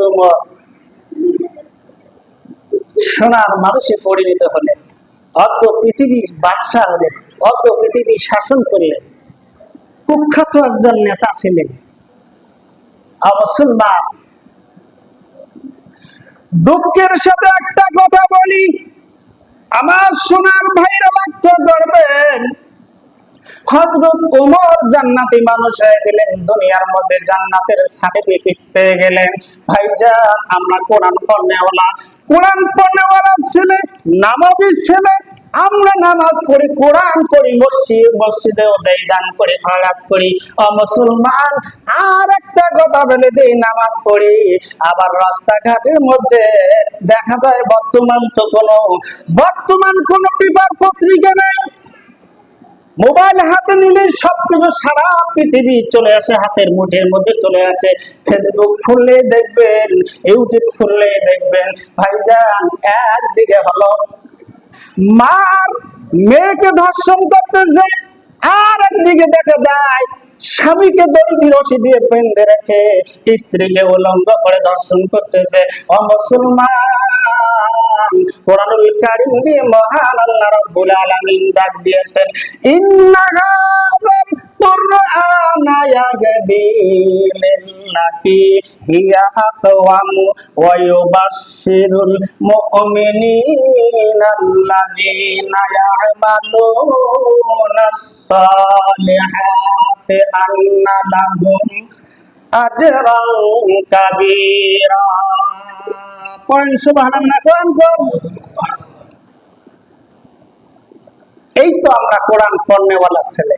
উমর সোনার মানুষে পরিণত হলেন। অর্ধ পৃথিবী বাদশাহ হলেন, অর্ধ পৃথিবী শাসন করলেন। কুখ্যাত একজন নেতা ছিলেন। মুসলমান। দুঃখের সাথে একটা কথা বলি, আমার সোনার ভাইরা লক্ষ্য করবেন হজরত জান্নাতি মানুষ হয়ে গেলেন, দুনিয়ার মধ্যে জান্নাতের সার্টিফিকেট পেয়ে গেলেন। আমরা কোরআন পড়নেওয়ালা কোরআন পড়নেওয়ালা ছেলে, নামাজি ছেলে, আমরা নামাজ কোরআন করি, মসজিদ করি করি। মুসলমান, আর একটা কথা বলে দিই, নামাজ পড়ি। আবার রাস্তাঘাটের মধ্যে দেখা যায়, বর্তমান তো কোনো বর্তমান কোনো পেপার পত্রিকা নেই। মোবাইল হাতে নিলে সবকিছু সারা পৃথিবী চলে আসে, হাতের মুঠের মধ্যে চলে আসে। ফেসবুক খুললে দেখবেন ইউটিউব খুললে দেখবেন। ভাইজান, একদিকে হলো মার মেয়েকে ধর্ষণ করতেছে আর একদিকে দেখা যায় স্বামীকে দড়ি রশি দিয়ে বেঁধে রেখে স্ত্রীকে উলঙ্গ করে দর্শন করতেছে। ও মুসলমান কোরআনুল কারীম দিয়ে মহান আল্লাহ রাব্বুল আলামিন ডাক দিয়েছেন ইন্না হাযাল কুরআনা ইয়াহদি লিল্লাতি হিয়া আকওয়ামু ওয়া ইউবাশশিরুল মুমিনিনা আল্লাযীনা ইয়া'মালুনা الصالحات أن لهم আজরান কাবীরা। পড়েন, সুবহানাল্লাহ কোন কোন এই তো আমরা কোরআন পড়নেওয়ালা ছেলে।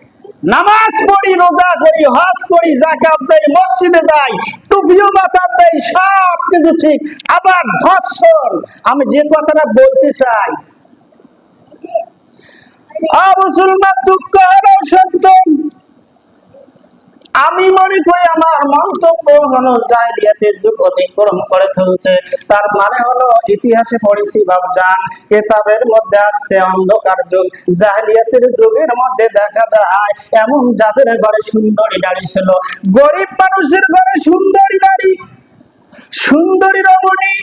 নামাজ পড়ি, রোজা করি, হজ করি জাকাত দেই, মসজিদে যাই, টুপিও মাথা দেই, সব কিছু ঠিক। আবার ধর্ষণ, আমি যে কথাটা বলতে চাই মুসলমান, দুঃখ হলো সত্য। আমি মনে করি আমার মন্তব্য হলো জাহিলিয়াতের যুগ অতিক্রম করে ফেলছে। তার মানে হলো ইতিহাসে পড়েছি বাবজান কেতাবের মধ্যে আসছে অন্ধকার যুগ। জাহিলিয়াতের যুগের মধ্যে দেখা যায়, এমন যাদের ঘরে সুন্দরী নারী ছিল। গরিব মানুষের ঘরে সুন্দরী নারী, সুন্দরী রমণী,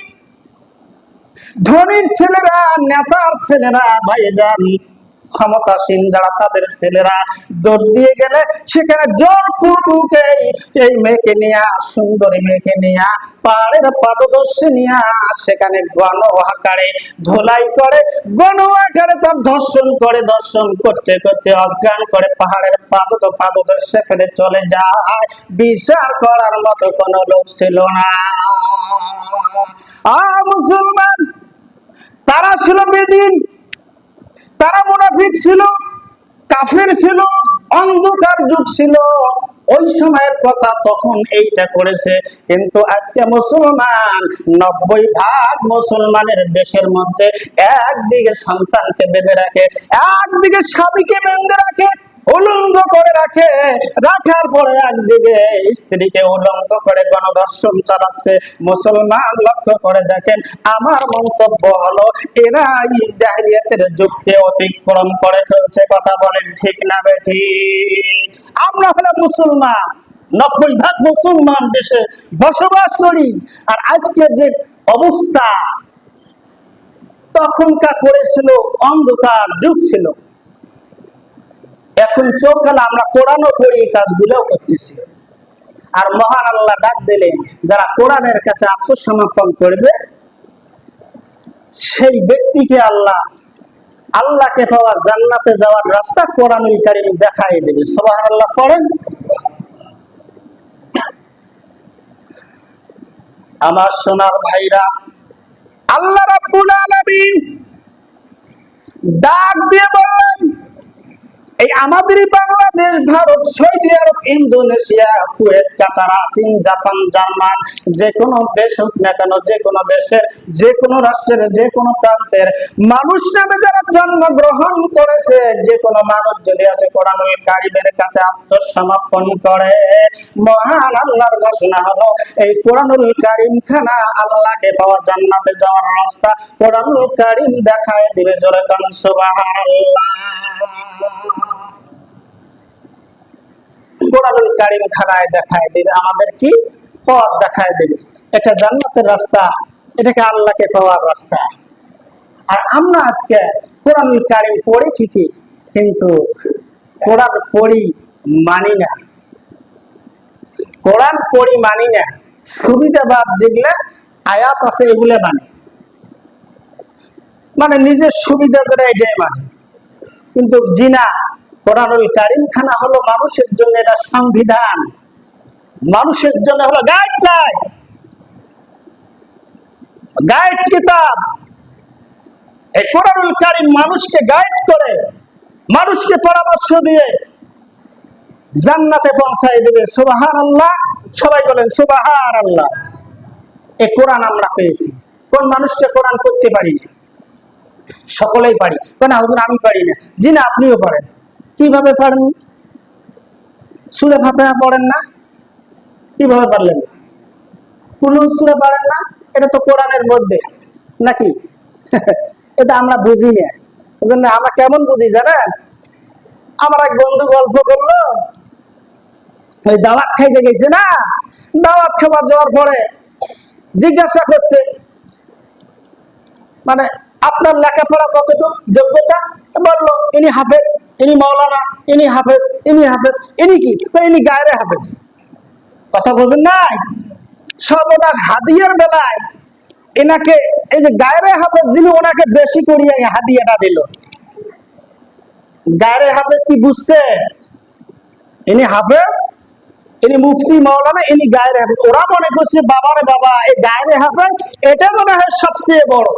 ধনীর ছেলেরা, নেতার ছেলেরা, ভাইজান ক্ষমতাসীন যারা তাদের ছেলেরা দৌড় দিয়ে গেলে সেখানে জোর পুরুকে এই মেয়েকে নিয়ে, সুন্দরী মেয়েকে নিয়ে পাহাড়ের পাদদর্শী নিয়ে, সেখানে গণ আকারে ধোলাই করে, গণ আকারে তার ধর্ষণ করে দর্শন করতে করতে অজ্ঞান করে পাহাড়ের পাদত পাদদর্শে ফেলে চলে যায়। বিচার করার মতো কোনো লোক ছিল না। আ মুসলমান, তারা ছিল বেদিন। তারা মুনাফিক ছিল, কাফের ছিল, অন্ধকার যুগ ছিল। ওই সময়ের কথা তখন এইটা করেছে, কিন্তু আজকে মুসলমান, নব্বই ভাগ মুসলমানের দেশের মধ্যে একদিকে সন্তানকে বেঁধে রাখে, একদিকে স্বামীকে বেঁধে রাখে উলঙ্গ করে রাখে। রাখার পরে একদিকে স্ত্রীকে উলঙ্গ করে গণধর্ষণ চালাচ্ছে। মুসলমান লক্ষ্য করে দেখেন, আমার মন্তব্য হলো এরা এই জাহিলিয়াতের যুগকে অতিক্রম করে ফেলছে। কথা বলেন ঠিক না বেঠি আমরা হলাম মুসলমান। নব্বই ভাগ মুসলমান দেশে বসবাস করি। আর আজকে যে অবস্থা, তখনকার করেছিল অন্ধকার যুগ ছিল। এখন চোখ গেলে আমরা কোরআনও করি এই কাজগুলো করতেছি। আর মহান আল্লাহ ডাক দিলে যারা কোরআনের কাছে আত্মসমর্পণ করবে, সেই ব্যক্তিকে আল্লাহ, আল্লাহকে পাওয়া জান্নাতে যাওয়ার রাস্তা কোরআনুল কারিম দেখাই দেবে। সবাহ আল্লাহ পড়েন। আমার সোনার ভাইরা, আল্লাহ রাব্বুল আলামিন ডাক দিয়ে বললেন এই আমাদের Bangladesh, Bharat, Saudi Arab, Indonesia, Kuwait, Qatar, চীন, জাপান, জার্মান, যে কোনো দেশ হোক না কেন, যে কোনো দেশের, যে কোনো রাষ্ট্রের, যে কোনো প্রান্তের মানুষ নামে যারা জন্মগ্রহণ করেছে, যে কোনো মানুষ যদি আছে কোরআনুল কারিমের কাছে আত্মসমর্পণ করে, মহান আল্লাহর ঘোষণা হলো, এই কোরআনুল কারিম খানা আল্লাহকে পাওয়া জান্নাতে যাওয়ার রাস্তা কোরআনুল কারিম দেখায় দিবে জোরে কান, সুবহানাল্লাহ। কোরআনুল দেখায় দেবে, আমাদের কি? পথ দেখায় দেবে। এটা জান্নাতের রাস্তা, এটাকে আল্লাহকে পাওয়ার রাস্তা। আর আমরা আজকে কোরআন কারিম পড়ি ঠিকই, কিন্তু কোরআন পড়ি মানি না। কোরআন পড়ি মানি না। সুবিধাবাদ যেগুলা আয়াত আছে এগুলো মানে। মানে নিজের সুবিধা যেটা এটাই মানে। কিন্তু জিনা, কোরআনুল কারিম খানা হলো মানুষের জন্য এটা সংবিধান। মানুষের জন্য হলো গাইডলাইন গাইড কিতাব। এই কোরআনুল কারিম মানুষকে গাইড করে, মানুষকে পরামর্শ দিয়ে জান্নাতে পৌঁছায় দেবে। সুবাহান আল্লাহ সবাই বলেন সুবাহান আল্লাহ এ কোরআন আমরা পেয়েছি। কোন মানুষটা কোরআন করতে পারি না সকলেই পারি। কেন হুজুর, আমি পারি না। জি না, আপনিও পারেন। কীভাবে পারেন? সুরে ফাতেহা পড়েন না? কীভাবে পারলেন? কোন সুরে পারেন না? এটা তো কোরআনের মধ্যে। নাকি? এটা আমরা বুঝি না। ওজন্য আমরা কেমন বুঝি, জানেন? আমার এক বন্ধু গল্প করল। ওই দাওয়াত খাইতে গেছে না? দাওয়াত খাবার যাওয়ার পরে জিজ্ঞাসা করছে মানে আপনার লেখাপড়া কতটুকু, যোগ্যতা? বলল, ইনি হাফেজ, ইনি মৌলানা ইনি হাফেজ ইনি হাফেজ, ইনি কি? ইনি গায়রে হাফেজ। কথা বোঝেন নাই? সর্বদা হাদিয়ার বেলায় এনাকে, এই যে গায়রে হাফেজ যিনি ওনাকে বেশি করিয়া হাদিয়াটা দিল। গায়রে হাফেজ কি বুঝছে? ইনি হাফেজ, ইনি মুফতি মৌলানা ইনি গায়রে হাফেজ। ওরা মনে করছে, বাবারে বাবা, এই গায়রে হাফেজ, এটা মনে হয় সবচেয়ে বড়।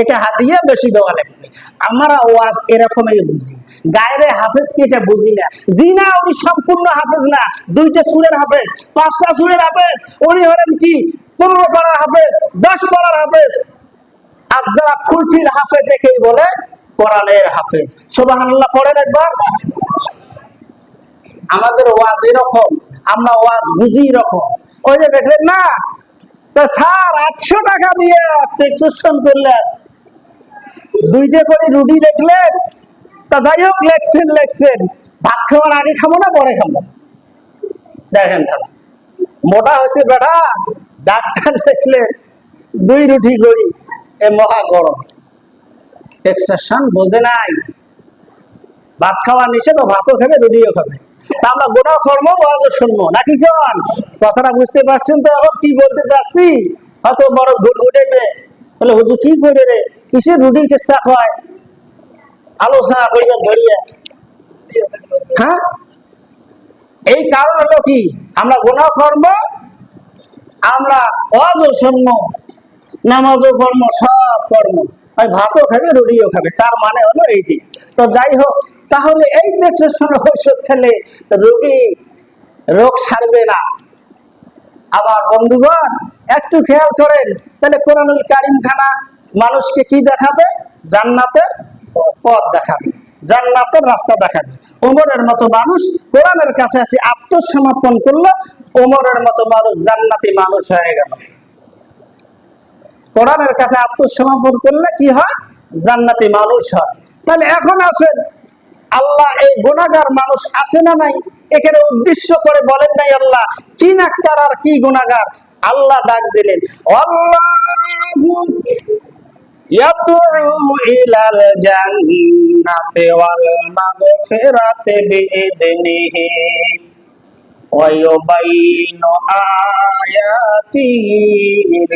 এটা হাদিয়া বেশি দেওয়া লাগবে আমরা ওয়াজ এরকমই বুঝি। গায়রে হাফেজ কি এটা বুঝি না? জি না উনি সম্পূর্ণ হাফেজ না। দুইটা সুরের হাফেজ, পাঁচটা সুরের হাফেজ, উনি হলেন কি? পনেরো পাড়ার হাফেজ, দশ পাড়ার হাফেজ। আর যারা ফুলফিল হাফেজ একেই বলে? কোরআনের হাফেজ। সুবহানাল্লাহ, পড়েন একবার। আমাদের ওয়াজ এরকম, আমরা ওয়াজ বুঝি এরকম। ওই যে দেখলেন না? স্যার আটশো টাকা দিয়ে প্রেসক্রিপশন করলেন। দুইটা করে রুটি লিখলেন তা যাই হোক, লেখছেন লেখছেন। ভাত খাওয়ার আগে খাব না, পরে খাব? দেখেন মোটা হয়েছে বেটা, ডাক্তার দুই রুটি করি, এ মহা গরম। বোঝে নাই। ভাত খাওয়া নিষেধ ভাতও খাবে, রুটিও খাবে। তা আমরা গোটা কর্ম ওয়াজও শুনব। নাকি কেমন কথাটা বুঝতে পারছেন তো এখন, কি বলতে চাচ্ছি? হয়তো বড় ঘুট ঘুটেবে বলে, হুজুর কি করে রে? কিসের রুটির কেসা হয়? আলোচনা করিবেন ধরিয়া হ্যাঁ? এই কারণ হলো কি? আমরা গোনা কর্ম, আমরা অজও শুনব নামাজও কর্ম, সব কর্ম। ওই ভাতও খাবে, রুটিও খাবে, তার মানে হলো এইটি। তো যাই হোক, তাহলে এই প্রেসক্রিপশন ঔষধ খেলে রোগী রোগ সারবে না। আবার বন্ধুগণ, একটু খেয়াল করেন, তাহলে কোরআনুল কারিম খানা মানুষকে কি দেখাবে? জান্নাতের পথ দেখাবে। জান্নাতের রাস্তা দেখাবে। ওমরের মতো মানুষ কোরআনের কাছে আসি আত্মসমর্পণ করল, ওমরের মতো মানুষ জান্নাতি মানুষ হয়ে গেল। কোরআনের কাছে আত্মসমর্পণ করলে কি হয়? জান্নাতি মানুষ হয়। তাহলে এখন আসেন, আল্লাহ এই গুণাগার মানুষ আছে না নাই? এখানে উদ্দেশ্য করে বলেন নাই আল্লাহ, কি নাক্তার আর কি গুণাগার আল্লাহ ডাক দিলেন, আল্লাহু يدعو إلى الجنة والمغفرة بإذنه ويبين آياته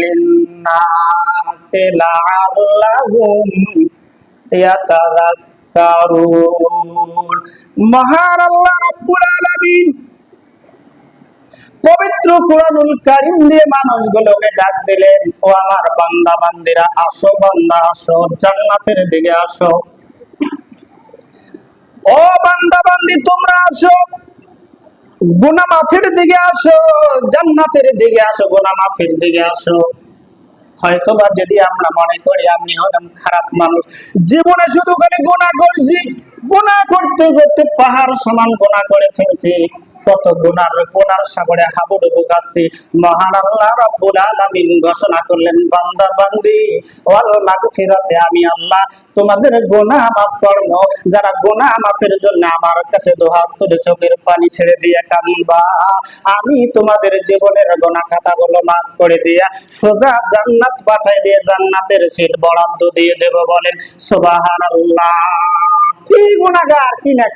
للناس لعلهم يتذكرون مهار الله رب العالمين পবিত্র কোরআনুল কারিম দিয়ে মানুষগুলোকে ডাক দিলেন, ও আমার বান্দা, বান্দিরা, আসো, বান্দা, আসো, জান্নাতের দিকে আসো। ও বান্দা, বান্দি, তোমরা আসো। গুনা মাফির দিকে আসো, জান্নাতের দিকে আসো গুনা মাফির দিকে আসো। হয়তো বা যদি আমরা মনে করি আপনি হলাম খারাপ মানুষ, জীবনে শুধু খালি গোনা করছি গোনা করতে করতে পাহাড় সমান গোনা করে ফেলছি। কত গুনার গুনার সাগরে হাবুডুবু কাচ্ছি মহান আল্লাহ রাব্বুল আলামিন ঘোষণা করলেন বান্দা বান্দি ওয়াল মাগফিরাতে আমি আল্লাহ তোমাদের গুনাহ মাফ করব। যারা গুনাহ মাফের জন্য আমার কাছে দুহাত তুলে চোখের পানি ছেড়ে দিয়ে কান্দবা আমি তোমাদের জীবনের গুনাহ খাতাগুলো মাফ করে দিয়া সোজা জান্নাত পাঠাই দিয়ে জান্নাতের সিট বরাদ্দ দিয়ে দেব বলেন, সুবহানাল্লাহ। কি গুনাহগার, কি না